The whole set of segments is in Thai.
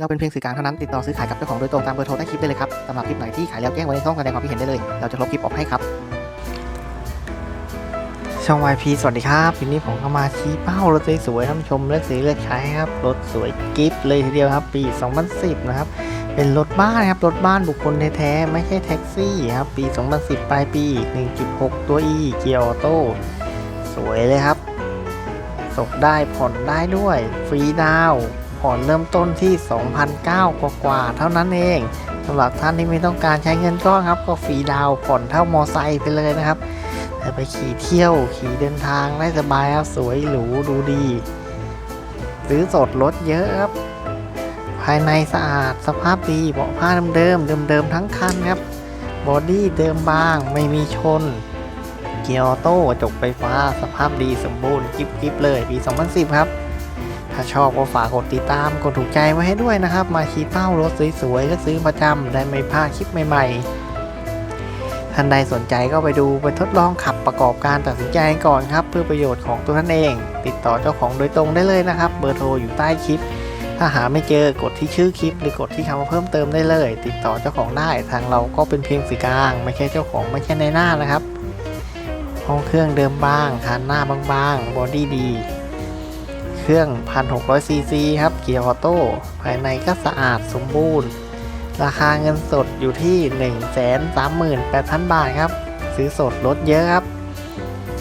เราเป็นเพียงสื่อกลางเท่านั้นติดต่อซื้อขายกับเจ้าของโดยตรงตามเบอร์โทรใต้คลิปได้เลยครับสำหรับคลิปไหนที่ขายแล้วแจ้งไว้ในช่องแสดงความคิดเห็นได้เลย เราจะลบคลิปออกให้ครับ ช่อง YP สวัสดีครับทีนี้ผมก็มาชี้เป้ารถสวยๆท่านผู้ชมเลือกซื้อเลือกใช้ครับ รถสวยกิฟต์เลยทีเดียวครับ ปี 2010 นะครับ เป็นรถบ้านครับ รถบ้านบุคคลแท้ๆไม่ใช่แท็กซี่ครับ ปี 2010 ปลายปี 1.6 ตัว E เกียร์ออโต้สวยเลยครับ สกได้ผ่อนได้ด้วย ฟรีดาว ผ่อนเริ่มต้นที่ 2,009กว่ากว่าเท่านั้นเองสำหรับท่านที่ไม่ต้องการใช้เงินก้อนครับ ก็ฟรีดาวผ่อนเท่ามอไซค์ไปเลยนะครับไปขี่เที่ยวขี่เดินทางได้สบายครับสวยหรูดูดีซื้อสดลดเยอะครับ ภายในสะอาดสภาพดีเบาะผ้าเดิมๆเดิมๆทั้งคันครับบอดี้เดิมบางไม่มีชน เกียร์ออโต้กระจกไฟฟ้า สภาพดีสมบูรณ์กิฟกิฟเลยปี 2010 ครับ ถ้าชอบก็ฝากกดติดตาม กดถูกใจไว้ให้ด้วยนะครับ มาชี้เป้ารถสวยๆก็ซื้อประจำได้ไม่พลาดคลิปใหม่ๆ ท่านใดสนใจก็ไปดูไปทดลองขับประกอบการตัดสินใจก่อนครับ เพื่อประโยชน์ของตัวท่านเอง ติดต่อเจ้าของโดยตรงได้เลยนะครับ เบอร์โทรอยู่ใต้คลิป ถ้าหาไม่เจอกดที่ชื่อคลิป หรือกดที่คำว่าเพิ่มเติมได้เลย ติดต่อเจ้าของได้ทางเราก็เป็นเพียงสื่อกลาง ไม่ใช่เจ้าของไม่ใช่ในหน้านะครับห้องเครื่องเดิมบ้างคานหน้าบางๆบอดี้ดี เครื่อง 1,600ซีซีครับ เกียร์ออโต้ ภายในก็สะอาดสมบูรณ์ ราคาเงินสดอยู่ที่ 138,000 บาทครับ ซื้อสดลดเยอะครับ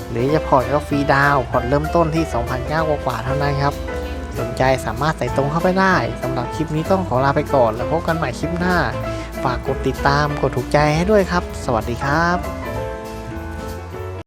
หรือจะผ่อนก็ฟรีดาวผ่อนเริ่มต้นที่ 2,900กว่าเท่านั้นครับ สนใจสามารถใส่ตรงเข้าไปได้สำหรับคลิปนี้ต้องขอลาไปก่อน แล้วพบกันใหม่คลิปหน้า ฝากกดติดตามกดถูกใจให้ด้วยครับ สวัสดีครับ